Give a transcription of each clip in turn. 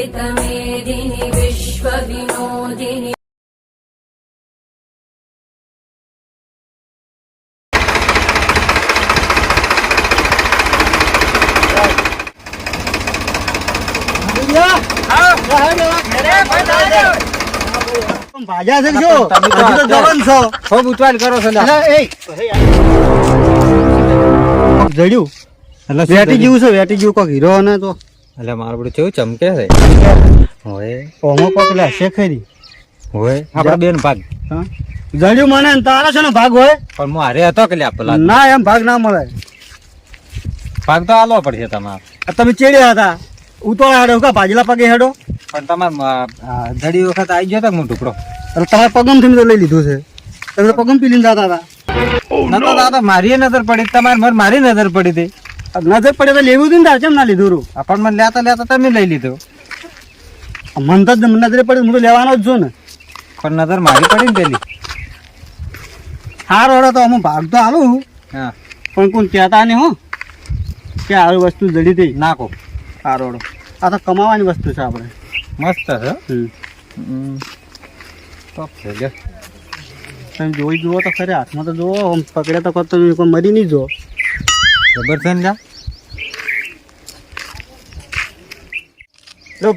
वेदमेदिनि विश्वविनोदिनि ભાજા છે શું તમે તો હજી તો જવાન છો ખૂબ ઉતવાલ કરો છો લ્યા. અલા, એ જડ્યું એટલે શું વેટી થયું? જેવું છે વેટી જેવું કોક હીરો ને તો એટલે મારું બધું કેવું ચમકે છે? હોય ઓમો લે છે ખરી હોય આપડે બેન ભાગ. હા? જડ્યું મને ને તારા છે ને ભાગ હોય? પણ હું હારે હતો કે લ્યા પેલા? ના એમ ભાગ ના મળે. ભાગ તો આલો પડશે તમારે. તમે ચેડ્યા હતા. ઉતોળા હેડો કા ભાજલા પગે હેડો? પણ તમારે ધડી વખત આવી ગયો તો હું ટુકડો એટલે તમારે પગમથી તો લઈ લીધું છે. તમે પગમ પી લઈને હતા. ના તો દાદા મારી નજર પડી તમારે મારે મારી નજર પડી હતી. નજર પડે તો લેવું હતું ને તારે કેમ ના લીધું રૂ? પણ મને લેતા લેતા તમે લઈ લીધું. મન તો નજરે પડે હું તો લેવાનો જ છું ને. પણ નજર મારી પડી ને પેલી. સારો હેડો તો અમે ભાગ તો હાલું. હા. પણ કોણ કહેતા નહીં હો કે આવી વસ્તુ જડી હતી નાખો. સારો હેડો આ તો કમાવાની વસ્તુ છે આપણે. મસ્ત છે. ટોપ છે લ્યો. તમે જોઈ જુઓ તો ખરે હાથમાં તો જુઓ આમ પકડે તો કરતો કોઈ મરી નહીં જો જબર છે ને લ્યા?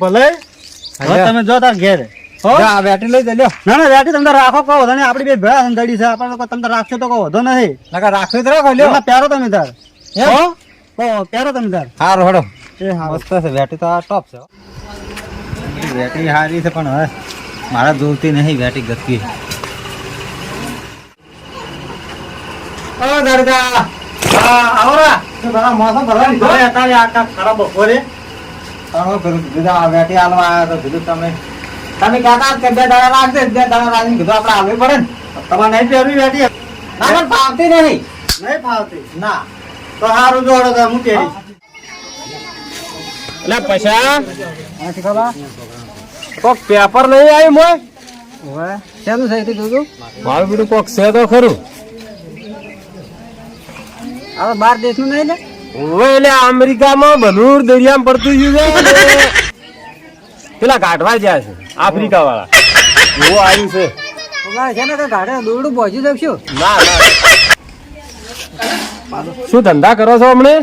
ભલે. હવે તમે જો તાર ઘેર. હો? જા, બેટરી લઈ જા ના ના બેટરી તમને રાખો કહો વધો આપડી બે ભેળા સંતાડી છે. આપણે તો તમે રાખશો તો કહો વધો નહીં. નકર રાખશો તો રાખો લ્યો. ના, પ્યારો તમે તાર? હો? કહો પ્યારો તમે તાર. હાર હડો. એ હા મસ્ત છે બેટરી તો ટોપ છે બેટરી હારી સારી છે પણ હવે મારા દૂરથી નહીં બેટરી ગતી ઓ દરગા હા તો તારા મોસમ ખરાબ બપોરે તમે કીધું કીધું બેટી હાલવા આવ્યા તો કીધું તમે તમે કહેતા કે બે દાડા રાખજે બે દાડા રાખીને કીધું આપણે હાલવી પડે ને તમારે નહીં પહેરવી બેઠી ના નહીં નહીં ફાવતી ના તો સારું જોડો તો હું પહેરી એટલે પૈસા કોક પેપર લઈ આવ્યું મોય હવે શેનું છે તે મારું બીજું કોક છે તો ખરું. હવે બાર દેશનું નહીં ને હવે એટલે અમેરિકામાં બલુર દરિયામાં પડતું ગયું છે પેલા કાઢવા ગયા છે આફ્રિકા વાળા એવું આવ્યું છે. છે ને તો ગાડે દોરડું પહોંચી શકશું ના ના. શું ધંધા કરો છો હમણે?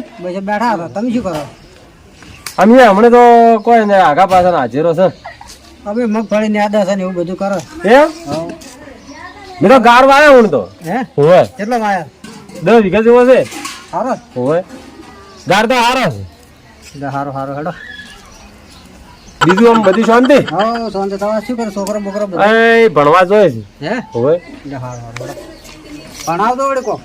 બેઠા હતા. તમે શું કરો? અમે હમણે તો કોઈ ને આગા પાછળ હાજરો છે. હવે મગફળી ને આદા છે ને એવું બધું કરો. એમ? મેં તો ગાર વાળ્યા હું તો. હે? કેટલો વાયા? દસ વીઘા જેવો છે. સારો હોય ગાર તો હારો છે. સારું હેડો. બીજું આમ બધી શાંતિ? હો શાંતિ તમારે શું કરો છોકરો બોકરો એ ભણવા જોઈએ છે. હે? હોય હારો સારું ભણાવ તો કો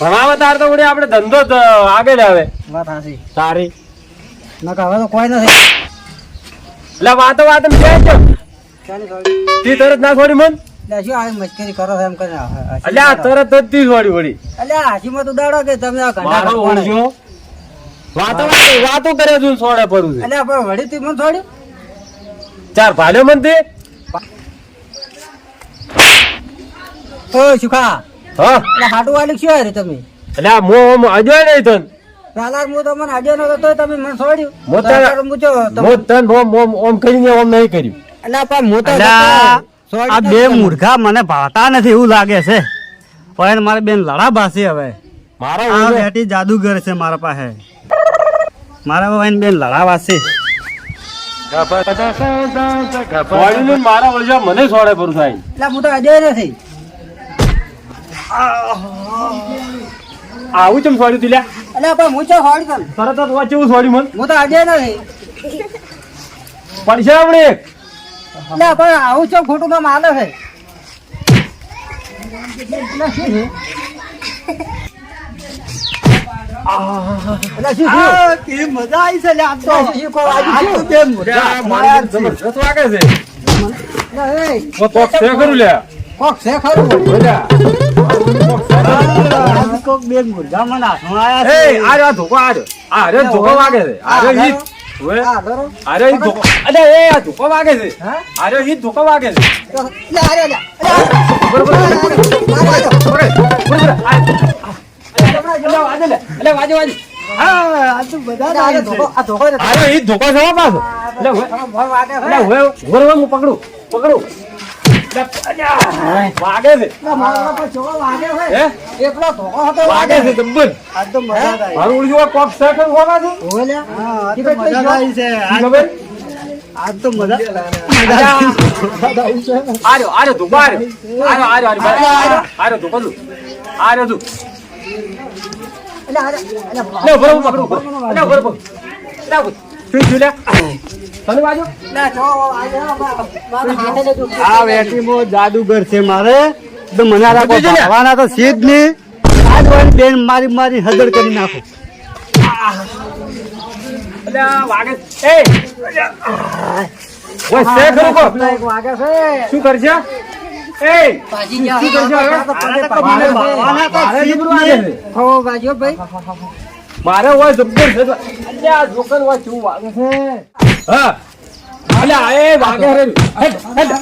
ભણાવે તાર તો આપણે ધંધો જ આગળ આવે. વાત હાસી સારી નકા હવે તો કોઈ નથી. એટલે વાતો વાત છે? તી તરત ના છોડી મન. શું આ મસ્કરી કરો એમ કરીને એટલે તરત જ તી વળી હાસીમાં તો દાડો કે તમે આ ઘંટા મારો વાતો વાતો કરે છે છોડે પરું છે. એટલે આપણે વળી તી મને થોડી ચાર ભાલ્યો મન તે ઓ સુખા. હા. એટલે હાડું વાલી શું હારે તમે? મો આમ નહીં તન. હું તમને હાડ્યો નતો તોય તમે મને છોડ્યું. મો તન ઓમ ઓમ ઓમ કરીને ઓમ નહીં કર્યું. પણ તો અલ્યા, આ બે મૂર્ખા મને ભાતા નથી એવું લાગે છે. પણ મારે બેન લડા બાસી હવે. મારો આ બેટી જાદુગર છે મારા પાસે. મારા ભાઈ બેન લડા વાસી મારા વજા મને સોડે પરું થાય. એટલે હું તો અજય નથી. આવું ચમ સોડ્યું તું લ્યા? એટલે પણ હું છોડી તને તરત જ વચ્ચે એવું છોડ્યું મન? હું તો અજય નથી. પડશે આપણે એક. એટલે પણ આવું છે ખોટું કામ છે. મજા આવી છે આ તો. જબરજસ્ત વાગે છે. ખરું લે. કોક છે ખરું. બોલ્યા કોક બે મૂર્ખા મને હાથમાં આયા છે. આ રહ્યો ધોકો આ રહ્યો. આ રે ધોકો વાગે છે. આ અલે એ આ ધોકો વાગે છે. હા? એ ધોકો વાગે છે. ધોકો- આ ધોકો નથી. અરે ઈ ધોકો છે પાછો. પકડું પકડું. વાગે છે. આ મારા પર જોવો વાગે છે. હે? એકલો ધોકો હતો વાગે છે જબ્બર. આજ તો મજા આવી. મારું ઉડી કોક સેકન્ડ હોવા છે ઓવે હા, તો મજા આવી છે. ઈ આજ ખબર આજ. તો મજા આર્યો આર્યો ધોકો આર્યો આર્યો આર્યો આર્યો આર્યો આર્યો. ધોકો તું આર્યો તું. એટલે આ- એટલે શું લે. બાજુ. આ વેટીમાં જાદુગર છે મારે. તો મને બધું છે ને? તો છે જ નહીં આજ વાળી બેન મારી મારી હદડ કરી નાખો. વાગે એ! ઓય સે ખરું કો. વાગે છે. શું કરશે એ. શું હવે? તો ભાઈ. મારે હોય જબ્બર છે. આ જોકર હોય કેવું વાગે છે? હા. હેડ હેડ.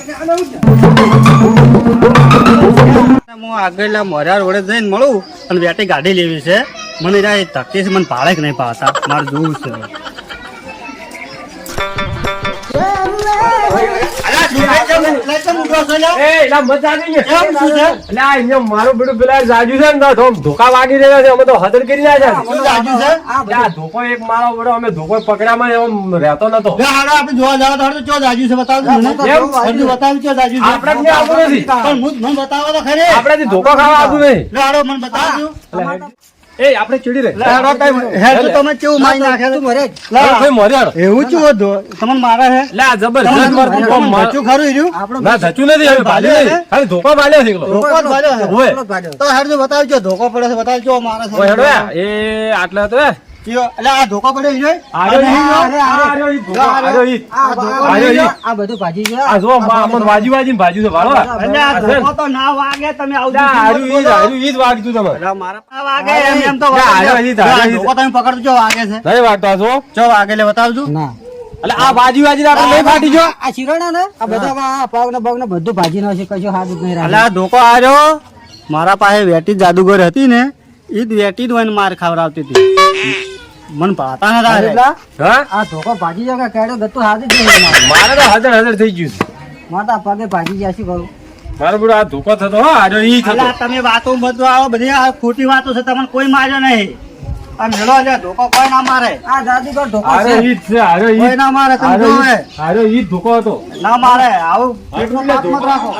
હું આગળના મોર્યા રોડે જઈને મળું અને વેટે ગાડી લેવી છે. મને રા ધક્કે છે, મને ભાડે નહીં પાતા મારે જોવું છે. મારું બેટું પેલા જાજુ છે ને તો ધોકા વાગી રહ્યા છે અમે તો હદર કરી રહ્યા છે ધોકો એક મારો બડો અમે ધોકો પકડામાં એવો રહેતો નતો આપણે જોવા જાવ તો ચો જાજુ છે બતાવજો મને એમ? હજુ બતાવજો ચો જાજુ છે આપણે આવતું નથી પણ હું મને બતાવો તો ખરી આપણાથી ધોકો ખાવા આવતું નહીં. લે મને બતાવજો એ આપણે ચીડી રે લે કઈ હેડ તો તમે કેવું મારી નાખે તું મરે જ. ભાઈ મોર્યાડો એવું ચું હતો તમને મારે છે લે જબરજસ્ત મારતું કોમ તમને ખરું હીર્યું? ના ધચું નથી હવે ભાલ્યું નહીં ખાલી ધોકો ભાલ્યો છે ધોકો ભાલ્યો છે. ઓય. એટલો જ ભાગ્યો. તો હેડ જો બતાવજો ધોકો પડ્યો છે બતાવજો મારે છે. ઓય એ આટલા એટલે આ ધોકો પડ્યો બધું ભાજી. આ જો વાજી છે ધોકો તો ના વાગે તમે ઈ જ, વાગતું તમે મારા વાગે એમ તો. ધોકો તમે પકડજો વાગે છે. નહીં વાગતા વાગે બતાવજો. ના. એટલે આ આપણે ફાટી જો. આ શિરોડા ને? આ બધા આ ને પગ ને બધું ભાજી નો છે કશું હાથ જ નહીં એટલે આ ધોકો આર્યો. મારા પાસે વેટી જાદુગર હતી ને ઈ જ વેટી જ હોય માર ખાવડાવતી હતી. મને પાતા ના હારે. હા? આ ધોકો ભાજી જાય કે કેડો? ગતું હાથ જ મારે. તો હાજર હાજર થઈ ગયું છે. માતા તો પગે ભાજી ગયા છે કરું? મારો બધો આ ધોકો થતો હો આર્યો ઈ થતો. તમે વાતો બધો આવો બધી આ ખોટી વાતો છે તમને કોઈ માર્યો નહીં. આ મેળો લે ધોકો કોઈ ના મારે. આ જાદુગર ધોકો છે છે. ઈ છે આર્યો ઈ કોઈ ના મારે તમે. ઈ જ. આર્યો ઈ ધોકો હતો. ના મારે આવો. હા, પાક મત રાખો.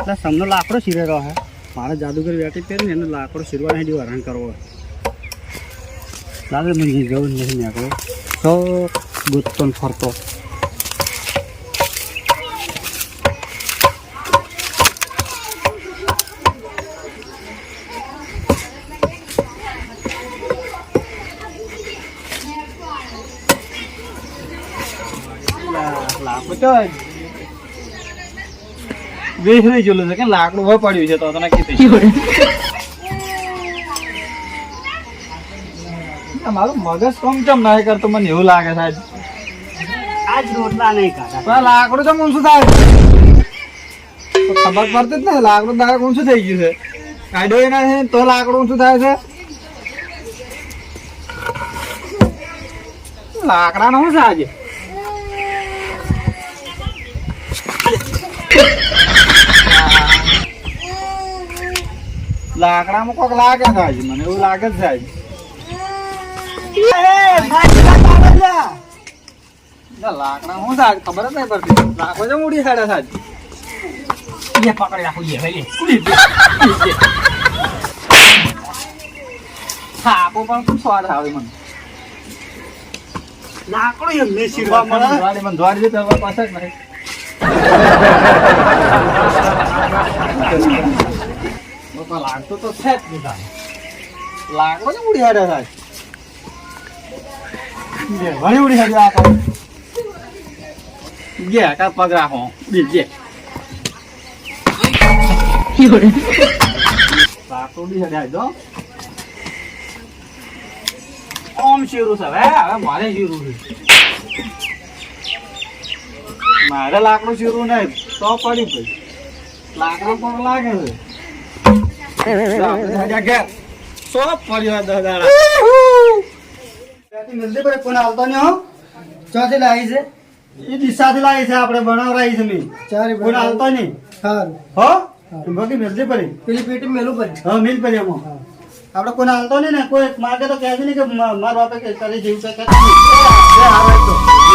એટલે સમનો લાકડો શીરેલો હે. મારે જાદુગર વેટી પહેરીને એને લાકડો શીરવા નહીં દેવા હરણ કરવો તો ગોતતો ને ફરતો લાકડું તો વેચ નહીં જોયું છે કે લાકડું હોય પડ્યું છે તો તને કીધું મારું મગજ કોમ કેમ ના કરતો? મને એવું લાગે સાહેબ. આજ રોટલા નહીં ખાધા. પણ લાકડું તો ઊંચું થાય? ખબર પડતી જ ને લાકડું ડાયરેક્ટ ઊંચું થઈ ગયું છે. કાઢ્યો એના છે તો લાકડું ઊંચું થાય છે. લાકડાનો શું છે આજે? લાકડામાં કોક લાગે છે મને એવું લાગે જ ના, લાકડા હું આજે ખબર જ નહીં પડતી લાકડો છે મૂડી સાડે આજે એ પકડી રાખું થાપો પણ ખૂબ સ્વાદ આવે મને લાકડો એમને શીરવા મળે મને દ્વારી જતો હવે જ નહીં લાગતો તો છે જ લાકડો ને ઉડી હાડે થાય ઘણી ઉડી હાડી આ ગયા કા પગ રાખો. બીજ જે લાકડો ઉડી હાડે જો. ઓમ શીરું છે, હવે હવે મારે શીરું છે. મારે લાકડું શીરું નહીં, તો પડી ભાઈ લાકડું પણ લાગે છે. સો પડ્યો દાદા એ મિલતી પડે કોને હાલતો નહીં હો. ચોથી લાવી છે. એ દિશાથી લાવી છે આપણે બનાવરાઈ છે મેં. ચારે કોને હાલતો નહીં. સારું હો? બાકી મિલતી પડે. પેલી પેટી મેલું પડે. હા મિલ પડે એમાં. આપણે કોને હાલતો નહીં ને કોઈ માગે તો કહેશે નહીં કે મારો કરી જેવું તો.